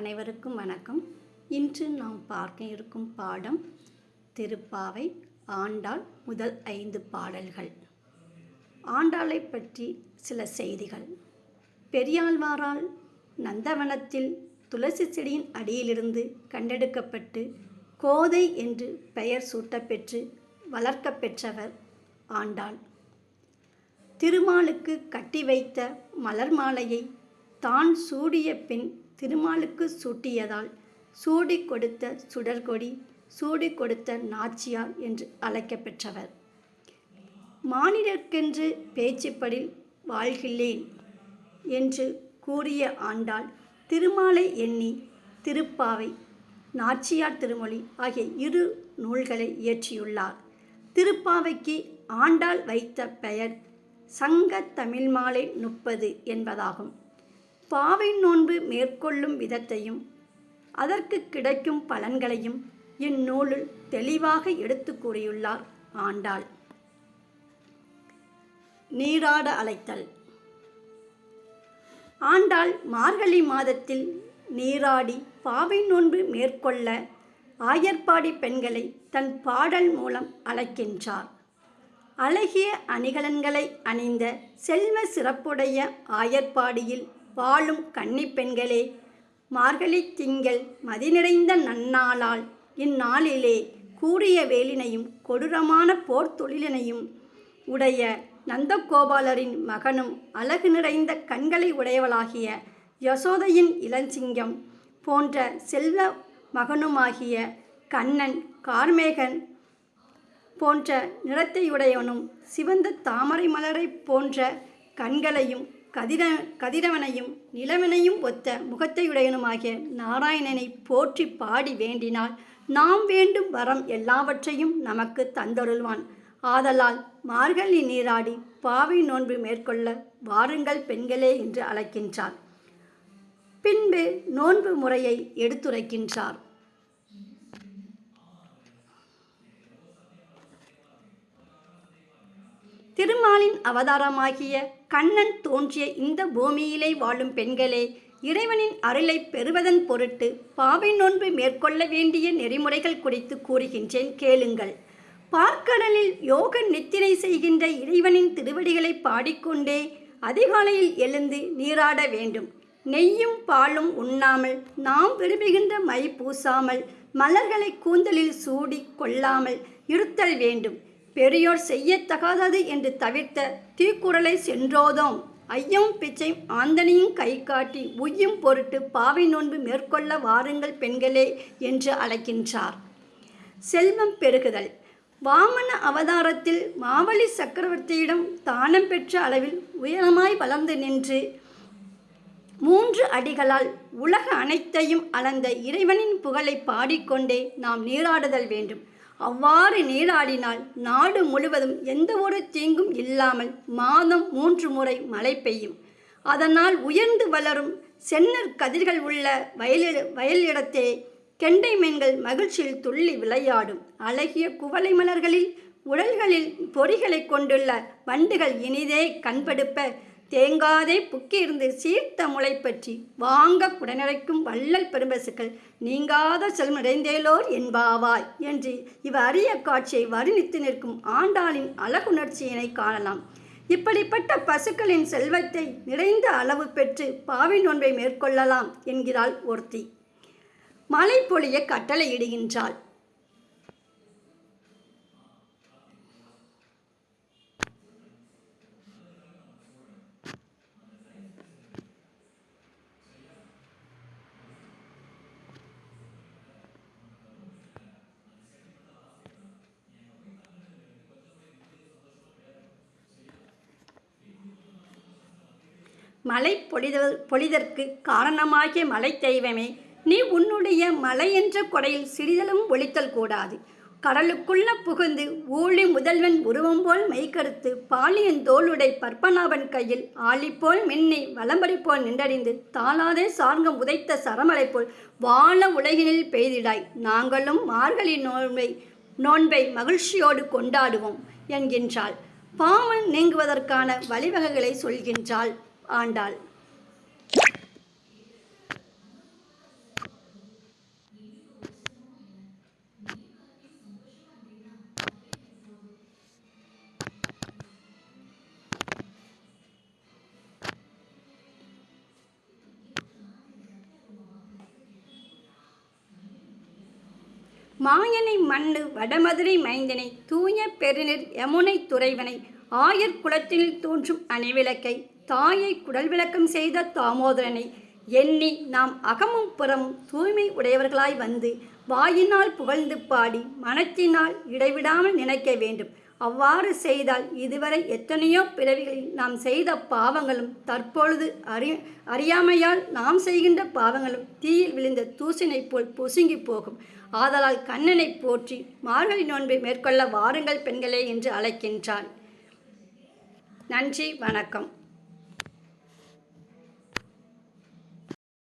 அனைவருக்கும் வணக்கம். இன்று நாம் பார்க்க இருக்கும் பாடம் திருப்பாவை ஆண்டாள் முதல் ஐந்து பாடல்கள். ஆண்டாளை பற்றி சில செய்திகள். பெரியாழ்வாரால் நந்தவனத்தில் துளசி செடியின் அடியிலிருந்து கண்டெடுக்கப்பட்டு கோதை என்று பெயர் சூட்டப்பெற்று வளர்க்கப்பெற்றவர் ஆண்டாள். திருமாலுக்கு கட்டி வைத்த மலர் மாலையை தான் சூடிய பின் திருமாலுக்கு சூட்டியதால் சூடிக் கொடுத்த சுடர்கொடி சூடி கொடுத்த நாச்சியார் என்று அழைக்கப்பெற்றவர் மானிடர்க்கென்று பேச்சுப்படில் வாழ்கிறேன் என்று கூறிய ஆண்டாள் திருமாலை எண்ணி திருப்பாவை நாச்சியார் திருமொழி ஆகிய இரு நூல்களை இயற்றியுள்ளார். திருப்பாவைக்கு ஆண்டாள் வைத்த பெயர் சங்க தமிழ் மாலை முப்பது என்பதாகும். பாவை நோன்பு மேற்கொள்ளும் விதத்தையும் அதற்கு கிடைக்கும் பலன்களையும் இந்நூலில் தெளிவாக எடுத்து கூறியுள்ளார் ஆண்டாள். நீராட அழைத்தல். ஆண்டாள் மார்கழி மாதத்தில் நீராடி பாவை நோன்பு மேற்கொள்ள ஆயர்பாடி பெண்களை தன் பாடல் மூலம் அழைக்கின்றார். அழகிய அணிகலன்களை அணிந்த செல்வ சிறப்புடைய ஆயர்பாடியில் வாழும் கன்னிப்பெண்களே மார்கழி திங்கள் மதிநிறைந்த நன்னாளால் இந்நாளிலே கூறிய வேலினையும் கொடூரமான போர் தொழிலினையும் உடைய நந்தகோபாலரின் மகனும் அழகு நிறைந்த கண்களை உடையவளாகிய யசோதையின் இளஞ்சிங்கம் போன்ற செல்வ மகனுமாகிய கண்ணன் கார்மேகன் போன்ற நிறத்தையுடையவனும் சிவந்த தாமரை மலரைப் போன்ற கண்களையும் கதிர கதிரவனையும் நிலவனையும் ஒத்த முகத்தையுடையனுமாகிய நாராயணனை போற்றி பாடி வேண்டினால் நாம் வேண்டும் வரம் எல்லாவற்றையும் நமக்கு தந்தருள்வான். ஆதலால் மார்கழி நீராடி பாவை நோன்பு மேற்கொள்ள வாருங்கள் பெண்களே என்று அழைக்கின்றார். பின்பு நோன்பு முறையை எடுத்துரைக்கின்றார். திருமாலின் அவதாரமாகிய கண்ணன் தோன்றிய இந்த பூமியிலே வாழும் பெண்களே இறைவனின் அருளை பெறுவதன் பொருட்டு பாவை நோன்பு மேற்கொள்ள வேண்டிய நெறிமுறைகள் குறித்து கூறுகின்றேன் கேளுங்கள். பார்க்கடலில் யோக நித்திரை செய்கின்ற இறைவனின் திருவடிகளை பாடிக்கொண்டே அதிகாலையில் எழுந்து நீராட வேண்டும். நெய்யும் பாலும் உண்ணாமல் நாம் விரும்புகின்ற மை பூசாமல் மலர்களை கூந்தலில் சூடி கொள்ளாமல் இருத்தல் வேண்டும். பெரியோர் செய்யத்தகாதது என்று தவிர்த்த தீக்குறளை சென்றோதோம். ஐயம் பிச்சை ஆந்தனையும் கை காட்டி உய்யும் பொருட்டு பாவை நோன்பு மேற்கொள்ள வாருங்கள் பெண்களே என்று அழைக்கின்றார். செல்வம் பெருகுதல். வாமன அவதாரத்தில் மாவழி சக்கரவர்த்தியிடம் தானம் பெற்ற அளவில் உயரமாய் வளர்ந்து நின்று மூன்று அடிகளால் உலக அனைத்தையும் அளந்த இறைவனின் புகழை பாடிக்கொண்டே நாம் நீராடுதல் வேண்டும். அவ்வாறு நீராடினால் நாடு முழுவதும் எந்த ஒரு தீங்கும் இல்லாமல் மாதம் மூன்று முறை மழை பெய்யும். அதனால் உயர்ந்து வளரும் சென்னர் கதிர்கள் உள்ள வயலிட வயலிடத்தே கெண்டை மீன்கள் மகிழ்ச்சியில் துள்ளி விளையாடும். அழகிய குவளை மலர்களில் உடல்களில் பொறிகளை கொண்டுள்ள வண்டுகள் இனிதே கண்படுப்ப தேங்காதே புக்கியிருந்து சீர்த்த முளை பற்றி வாங்க குடநிறைக்கும் வள்ளல் பெரும்பசுக்கள் நீங்காத செல்வடைந்தேலோர் என்பாவாய் என்று இவ் அரிய காட்சியை வர்ணித்து நிற்கும் ஆண்டாளின் அழகுணர்ச்சியினை காணலாம். இப்படிப்பட்ட பசுக்களின் செல்வத்தை நிறைந்த அளவு பெற்று பாவி நோன்பை மேற்கொள்ளலாம் என்கிறாள் ஒருத்தி. மழை பொழிய கட்டளையிடுகின்றாள் மழை பொழித பொழிதற்கு காரணமாகிய மலை தெய்வமே நீ உன்னுடைய மலை என்ற கொடையில் சிறிதளவும் ஒழித்தல் கூடாது. கடலுக்குள்ள புகுந்து ஊழி முதல்வன் உருவம் போல் மெய்கருத்து பாலியன் தோளுடை பற்பனாவன் கையில் ஆளிப்போல் மின்னி வலம்பரி போல் நின்றறிந்து தாளாதே சார்கம் உதைத்த சரமலை போல் வாழ உலகினில் பெய்திடாய். நாங்களும் மார்கழி நோன்பை நோன்பை மகிழ்ச்சியோடு கொண்டாடுவோம் என்கின்றாள். பாவம் நீங்குவதற்கான வழிவகைகளை சொல்கின்றாள். ஆண்டாள். மாயனை மண்ணு வடமதுரை மைந்தனை தூய பெருநீர் யமுனை துறைவனை ஆயர் குளத்தில் தோன்றும் அணிவிளக்கை தாயை குடல் விளக்கம் செய்த தாமோதரனை எண்ணி நாம் அகமும் புறமும் தூய்மை உடையவர்களாய் வந்து வாயினால் புகழ்ந்து பாடி மனத்தினால் இடைவிடாமல் நினைக்க வேண்டும். அவ்வாறு செய்தால் இதுவரை எத்தனையோ பிறவிகளில் நாம் செய்த பாவங்களும் தற்பொழுது அறி அறியாமையால் நாம் செய்கின்ற பாவங்களும் தீயில் விழுந்த தூசினைப் போல் பொசுங்கி போகும். ஆதலால் கண்ணனை போற்றி மார்கழி நோன்பை மேற்கொள்ள வாருங்கள் பெண்களே என்று அழைக்கின்றான் நன்றி வணக்கம்.